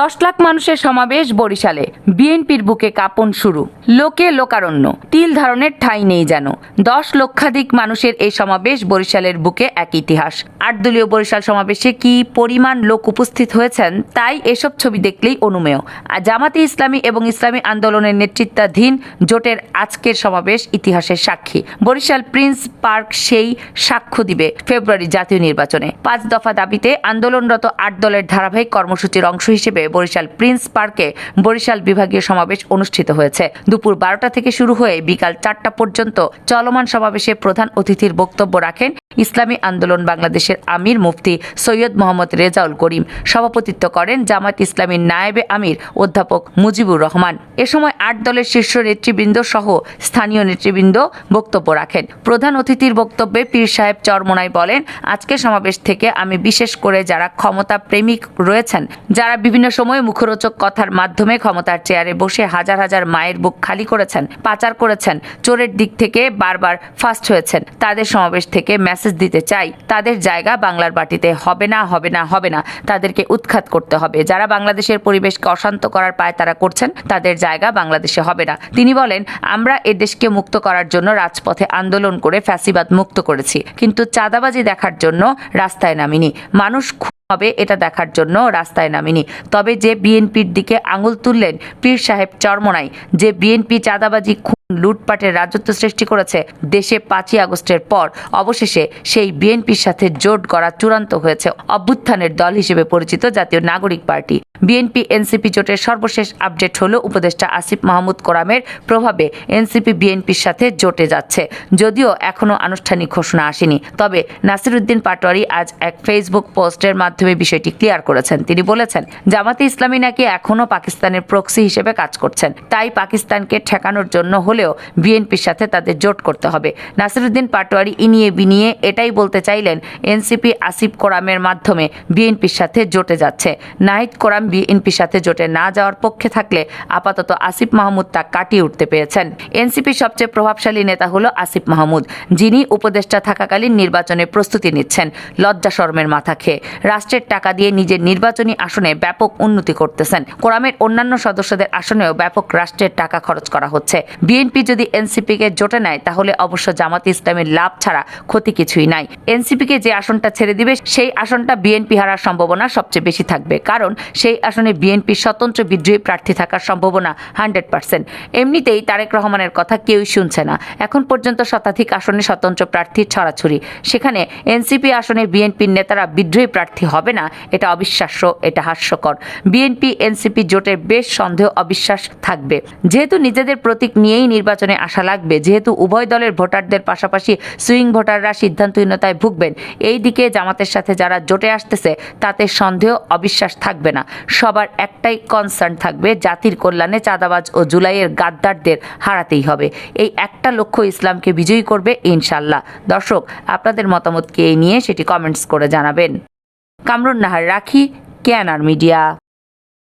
দশ লাখ মানুষের সমাবেশ বরিশালে। বিএনপির বুকে কাঁপন শুরু। লোকে লোকারণ্য। তিল ধারণের ঠাঁই নেই যেন। দশ লক্ষাধিক মানুষের এই সমাবেশ বরিশালের বুকে এক ইতিহাস। আট দলীয় বরিশাল সমাবেশে কি পরিমাণ লোক উপস্থিত হয়েছেন, তাই এসব ছবি দেখলেই অনুমেয়। আর জামাতে ইসলামী এবং ইসলামী আন্দোলনের নেতৃত্বাধীন জোটের আজকের সমাবেশ ইতিহাসের সাক্ষী। বরিশাল প্রিন্স পার্ক সেই সাক্ষ্য দিবে ফেব্রুয়ারি জাতীয় নির্বাচনে। পাঁচ দফা দাবিতে আন্দোলনরত আট দলের ধারাবাহিক কর্মসূচির অংশ হিসেবে বরিশাল প্রিন্স পার্কে বরিশাল বিভাগীয় সমাবেশ অনুষ্ঠিত হয়েছে। দুপুর বারোটা থেকে শুরু হয়ে বিকাল চারটা পর্যন্ত চলমান সমাবেশে প্রধান অতিথির বক্তব্য রাখেন ইসলামী আন্দোলন বাংলাদেশের আমির মুফতি সৈয়দ মোহাম্মদ রেজাউল করিম। সভাপতিত্ব করেন জামাত ইসলামীর নায়েবে আমির অধ্যাপক মুজিবুর রহমান। এ সময় আট দলের শীর্ষ নেতৃবৃন্দ সহ স্থানীয় নেতৃবৃন্দ বক্তব্য রাখেন। প্রধান অতিথির বক্তব্যে পীর সাহেব চরমোনাই বলেন, আজকে সমাবেশ থেকে আমি বিশেষ করে যারা ক্ষমতা প্রেমিক রয়েছেন, যারা বিভিন্ন সময়ে মুখরোচক কথার মাধ্যমে ক্ষমতার চেয়ারে বসে হাজার হাজার মায়ের বুক খালি করেছেন, পাচার করেছেন, চোরের দিক থেকে বারবার ফার্স্ট হয়েছেন, তাদের সমাবেশ থেকে মেসেজ দিতে চাই, তাদের জায়গা বাংলার বাটিতে হবে না হবে না হবে না। তাদেরকে উৎখাত করতে হবে। যারা বাংলাদেশের পরিবেশকে অশান্ত করার পায় তারা করছেন, তাদের জায়গা বাংলাদেশে হবে না। তিনি বলেন, আমরা এ দেশকে মুক্ত করার জন্য রাজপথে আন্দোলন করে ফ্যাসিবাদ মুক্ত করেছি। কিন্তু চাঁদাবাজি দেখার জন্য রাস্তায় নামিনি। মানুষ হবে এটা দেখার জন্য রাস্তায় নামিনি। তবে যে বিএনপির দিকে আঙুল তুললেন, পীর সাহেব চরমনাই। যে বিএনপি চাঁদাবাজি লুটপাটের রাজত্ব সৃষ্টি করেছে দেশে পাঁচই আগস্টের পর। অবশেষে সেই বিএনপির সাথে জোট করা চূড়ান্ত হয়েছে অভ্যুত্থানের দল হিসেবে পরিচিত জাতীয় নাগরিক পার্টি। বিএনপি, এনসিপি জোটের সর্বশেষ আপডেট হল উপদেষ্টা আসিফ মাহমুদ কোরামের প্রভাবে এনসিপি বিএনপির সাথে জোটে যাচ্ছে। যদিও এখনও আনুষ্ঠানিক ঘোষণা আসেনি। তবে নাসিরুদ্দিন পাটোয়ারি আজ এক ফেসবুক পোস্টের মাধ্যমে বিষয়টি ক্লিয়ার করেছেন। তিনি বলেছেন, জামাতে ইসলামী নাকি এখনও পাকিস্তানের প্রক্সি হিসেবে কাজ করছেন। তাই পাকিস্তানকে ঠেকানোর জন্য হলেও বিএনপির সাথে তাদের জোট করতে হবে। নাসিরুদ্দিন পাটোয়ারি ইনিয়ে বিনিয়ে এটাই বলতে চাইলেন এনসিপি আসিফ কোরামের মাধ্যমে বিএনপির সাথে জোটে যাচ্ছে। নাহিদ কোরাম বিএনপির সাথে জোটে না যাওয়ার পক্ষে থাকলে আপাতত আসিফ মাহমুদ তা কাটিয়ে উঠতে পেরেছেন। এনসিপির সবচেয়ে প্রভাবশালী নেতা হলো আসিফ মাহমুদ, যিনি উপদেষ্টা থাকাকালীন নির্বাচনে প্রস্তুতি নিচ্ছেন, লজ্জা শর্মের মাথা খেয়ে। রাষ্ট্রের টাকা দিয়ে নিজের নির্বাচনী আসনে ব্যাপক উন্নতি করতেছেন। কোরামের অন্যান্য সদস্যদের আসনেও ব্যাপক রাষ্ট্রের টাকা খরচ করা হচ্ছে। বিএনপি যদি এনসিপিকে জোটে নেয়, তাহলে অবশ্য জামাত ইসলামের লাভ ছাড়া ক্ষতি কিছুই নাই। এনসিপিকে যে আসনটা ছেড়ে দিবে, সেই আসনটা বিএনপি হারার সম্ভাবনা সবচেয়ে বেশি থাকবে। কারণ সেই আসনে বিএনপি স্বতন্ত্র বিদ্রোহী প্রার্থী থাকার সম্ভাবনা হান্ড্রেড পার্সেন্ট। এমনিতেই তারেক রহমানের কথা কেউই শুনছে না। এখন পর্যন্ত শতাধিক আসনে স্বতন্ত্র প্রার্থীর ছড়াছড়ি। সেখানে এনসিপি আসনে বিএনপির নেতারা বিদ্রোহী প্রার্থী হবে না, এটা অবিশ্বাস্য, এটা হাস্যকর। বিএনপি, এনসিপি জোটের বেশ সন্দেহ, অবিশ্বাস থাকবে। যেহেতু নিজেদের প্রতীক নিয়েই নির্বাচনে আসা লাগবে। যেহেতু উভয় দলের ভোটারদের পাশাপাশি সুইং ভোটাররা সিদ্ধান্তহীনতায় ভুগবেন, এই দিকে জামাতের সাথে যারা জোটে আসতেছে, তাতে সন্দেহ, অবিশ্বাস থাকবে না। সবার একটাই কনসার্ন থাকবে, জাতির কল্যাণে চাঁদাবাজ ও জুলাইয়ের গাদ্দারদের হারাতেই হবে। এই একটা লক্ষ্য ইসলামকে বিজয়ী করবে ইনশাল্লাহ দর্শক, আপনাদের মতামতকে এই নিয়ে সেটি কমেন্টস করে জানাবেন। কামরুন নাহার রাখি কেয়ানার মিডিয়া।